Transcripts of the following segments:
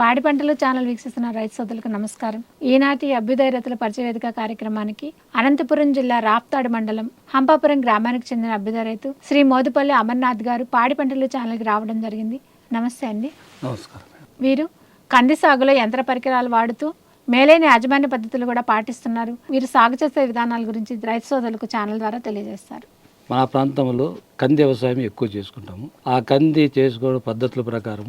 పాడి పంటలు ఛానల్ వీక్షిస్తున్న రైతు సోదరులకు నమస్కారం. ఈనాటి అభ్యుదయ రైతుల పరిచయ వేదిక కార్యక్రమానికి అనంతపురం జిల్లా రాప్తాడు మండలం హంపాపురం గ్రామానికి చెందిన అభ్యుదయ రైతు శ్రీ మోదుపల్లి అమర్నాథ్ గారు పాడి పంటలు ఛానల్కి రావడం జరిగింది. నమస్తే అండి. నమస్కారం. వీరు కంది సాగులో యంత్ర పరికరాలు వాడుతూ మేలైన యాజమాన్య పద్ధతులు కూడా పాటిస్తున్నారు. వీరు సాగు చేసే విధానాల గురించి రైతు సోదరులకు ఛానల్ ద్వారా తెలియజేస్తారు. మన ప్రాంతంలో కంది వ్యవసాయం ఎక్కువ చేసుకుంటాము. ఆ కంది చేసుకోవడం పద్ధతుల ప్రకారం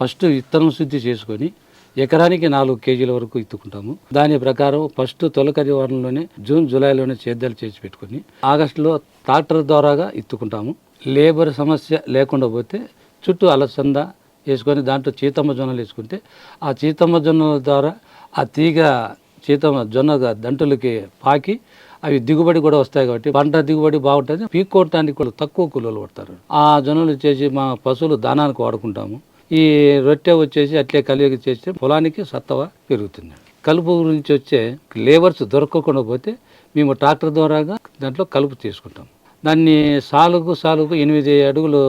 ఫస్ట్ విత్తనం శుద్ధి చేసుకొని ఎకరానికి నాలుగు కేజీల వరకు ఇత్తుకుంటాము దాని ప్రకారం ఫస్ట్ తొలకరి వారంలోనే జూన్ జూలైలోనే సేద్యాలు చేసి పెట్టుకొని ఆగస్టులో ట్రాక్టర్ ద్వారాగా ఇత్తుకుంటాము లేబర్ సమస్య లేకుండా పోతే చుట్టూ అలసంద వేసుకొని దాంట్లో చీతమ్మ జొన్నలు వేసుకుంటే ఆ చీతమ్మ జొన్నల ద్వారా ఆ తీగ చీతమ్మ జొన్నగా దంటలకి పాకి అవి దిగుబడి కూడా వస్తాయి కాబట్టి పంట దిగుబడి బాగుంటుంది. పీక్కోవటానికి కూడా తక్కువ కూలీలు పడతారు. ఆ జొన్నలు వచ్చేసి మా పశువులు దానానికి వాడుకుంటాము. ఈ రొట్టె వచ్చేసి అట్లే కలిగి చేస్తే పొలానికి సత్తవ పెరుగుతుంది. కలుపు గురించి వచ్చే లేబర్స్ దొరకకుండా పోతే మేము ట్రాక్టర్ ద్వారాగా దాంట్లో కలుపు తీసుకుంటాం. దాన్ని సాలుకు సాలుకు ఎనిమిది అడుగులు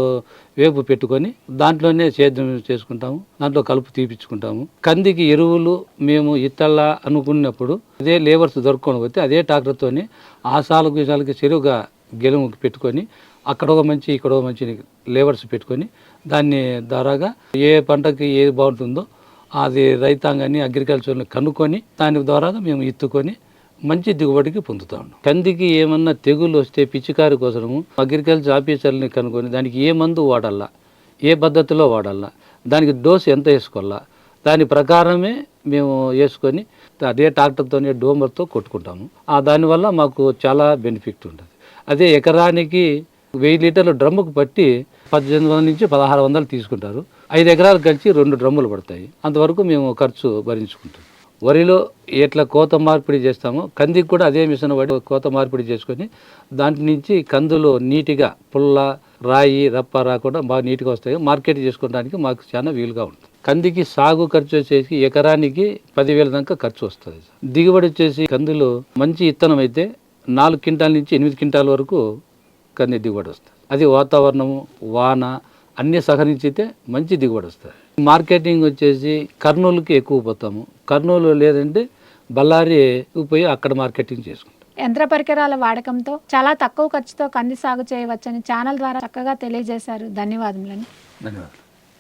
వేపు పెట్టుకొని దాంట్లోనే సేద్యం చేసుకుంటాము. దాంట్లో కలుపు తీపించుకుంటాము కందికి ఎరువులు మేము ఇత్తల్లా అనుకున్నప్పుడు అదే లేబర్స్ దొరకకుండా పోతే అదే ట్రాక్టర్తోని ఆ సాలుకు ఈ సాలుకి చెరువుగా గెలుము పెట్టుకొని అక్కడ ఒక మంచి ఇక్కడ ఒక మంచి లేబర్స్ పెట్టుకొని దాన్ని ద్వారాగా ఏ పంటకి ఏది బాగుంటుందో అది రైతాంగాన్ని అగ్రికల్చర్ని కనుక్కొని దాని ద్వారాగా మేము ఇత్తుకొని మంచి దిగుబడికి పొందుతాడు కందికి ఏమన్నా తెగులు వస్తే పిచికారి కోసము అగ్రికల్చర్ ఆఫీసర్ని కనుక్కొని దానికి ఏ మందు వాడాలా ఏ పద్ధతిలో వాడాలా దానికి డోస్ ఎంత వేసుకోవాలా? దాని ప్రకారమే మేము వేసుకొని అదే ట్రాక్టర్తోనే డోమర్తో కొట్టుకుంటాము. ఆ దానివల్ల మాకు చాలా బెనిఫిట్ ఉంటుంది. అదే ఎకరానికి వెయ్యి లీటర్ల డ్రమ్ముకు పట్టి పద్దెనిమిది వందల నుంచి పదహారు వందలు తీసుకుంటారు. ఐదు ఎకరాలు కలిసి రెండు డ్రమ్ములు పడతాయి. అంతవరకు మేము ఖర్చు భరించుకుంటాం. వరిలో ఎట్లా కోత మార్పిడి చేస్తామో కందికి కూడా అదే మిషన్ వాడి కోత మార్పిడి చేసుకొని దాంట్ నుంచి కందులు నీట్గా పుల్ల రాయి రప్ప రాకుండా బాగా నీట్గా వస్తాయి. మార్కెట్ చేసుకోవడానికి మాకు చాలా వీలుగా ఉంటుంది. కందికి సాగు ఖర్చు వచ్చేసి ఎకరానికి పదివేల దాకా ఖర్చు వస్తుంది దిగుబడి వచ్చేసి కందులు మంచి ఇత్తనం అయితే నాలుగు క్వింటాల నుంచి ఎనిమిది క్వింటాల వరకు కంది దిగుబడి వస్తుంది. అది వాతావరణము వాన అన్నీ సహకరించితే మంచి దిగుబడి వస్తుంది. మార్కెటింగ్ వచ్చేసి కర్నూలుకి ఎక్కువ పోతాము. కర్నూలు లేదంటే బళ్ళారి పోయి అక్కడ మార్కెటింగ్ చేసుకుంటాం. యంత్ర పరికరాల వాడకంతో చాలా తక్కువ ఖర్చుతో కంది సాగు చేయవచ్చని ఛానల్ ద్వారా చక్కగా తెలియజేశారు. ధన్యవాదములని ధన్యవాదాలు.